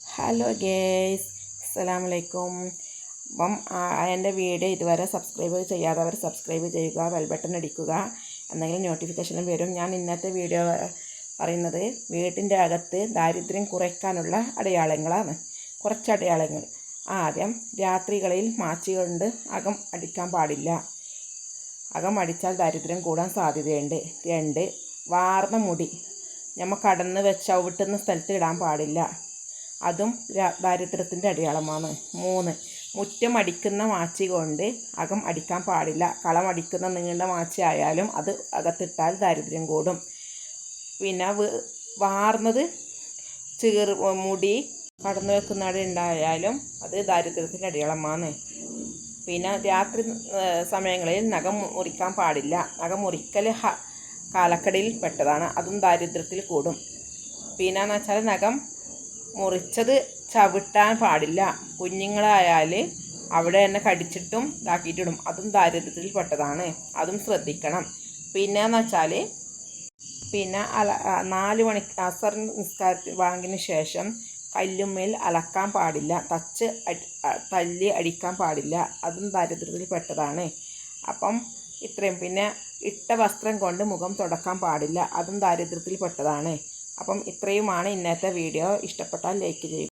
Hello guys അസ്സാം വലൈക്കും അപ്പം എന്റെ വീഡിയോ ഇതുവരെ സബ്സ്ക്രൈബ് ചെയ്യാത്തവർ സബ്സ്ക്രൈബ് ചെയ്യുക ബെൽ ബട്ടൺ അടിക്കുക എന്തെങ്കിലും നോട്ടിഫിക്കേഷനും വരും. ഞാൻ ഇന്നത്തെ വീഡിയോ പറയുന്നത് വീട്ടിന്റെ അകത്ത് ദാരിദ്ര്യം കുറയ്ക്കാനുള്ള അടയാളങ്ങളാണ്. കുറച്ച് അടയാളങ്ങൾ. ആദ്യം രാത്രികളിൽ മാച്ചി കൊണ്ട് അകം അടിക്കാൻ പാടില്ല. അകം അടിച്ചാൽ ദാരിദ്ര്യം കൂടാൻ സാധ്യതയുണ്ട്. രണ്ട് വാർന്ന മുടി. നമ്മൾ കടന്ന് വെച്ച് ചവിട്ടുന്ന സ്ഥലത്ത് ഇടാൻ പാടില്ല. അതും ദാരിദ്ര്യത്തിന്റെ അടയാളമാണ്. മൂന്ന് മുറ്റം അടിക്കുന്ന മാച്ചി കൊണ്ട് അകം അടിക്കാൻ പാടില്ല. കളം അടിക്കുന്ന നീണ്ട മാച്ചി ആയാലും അത് അകത്തിട്ടാൽ ദാരിദ്ര്യം കൂടും. പിന്നെ വാർന്നത് ചീർ മുടി കടന്നു വെക്കുന്നിട ഉണ്ടായാലും അത് ദാരിദ്ര്യത്തിന്റെ അടയാളമാണ്. പിന്നെ രാത്രി സമയങ്ങളിൽ നഖം മുറിക്കാൻ പാടില്ല. നഖം മുറിക്കൽ കാലക്കടയിൽ പെട്ടതാണ്. അതും ദാരിദ്ര്യത്തിൽ കൂടും. പിന്നെ എന്ന് വെച്ചാൽ നഖം മുറിച്ചത് ചവിട്ടാൻ പാടില്ല. കുഞ്ഞുങ്ങളായാൽ അവിടെ തന്നെ കടിച്ചിട്ടും ഇതാക്കിയിട്ടിടും അതും ദാരിദ്ര്യത്തിൽ പെട്ടതാണ് അതും ശ്രദ്ധിക്കണം. പിന്നെ എന്ന് വെച്ചാൽ പിന്നെ അല നാല് മണി അസർ നിസ്കാരത്തിൽ വാങ്ങിന് ശേഷം കല്ലുമേൽ അലക്കാൻ പാടില്ല. തച്ച് തല്ലി അടിക്കാൻ പാടില്ല. അതും ദാരിദ്ര്യത്തിൽ പെട്ടതാണ് അപ്പം ഇത്രയും. പിന്നെ ഇട്ട വസ്ത്രം കൊണ്ട് മുഖം തുടക്കാൻ പാടില്ല. അതും ദാരിദ്ര്യത്തിൽ പെട്ടതാണ് അപ്പം ഇത്രയുമാണ് ഇന്നത്തെ വീഡിയോ. ഇഷ്ടപ്പെട്ടാൽ ലൈക്ക് ചെയ്യുക.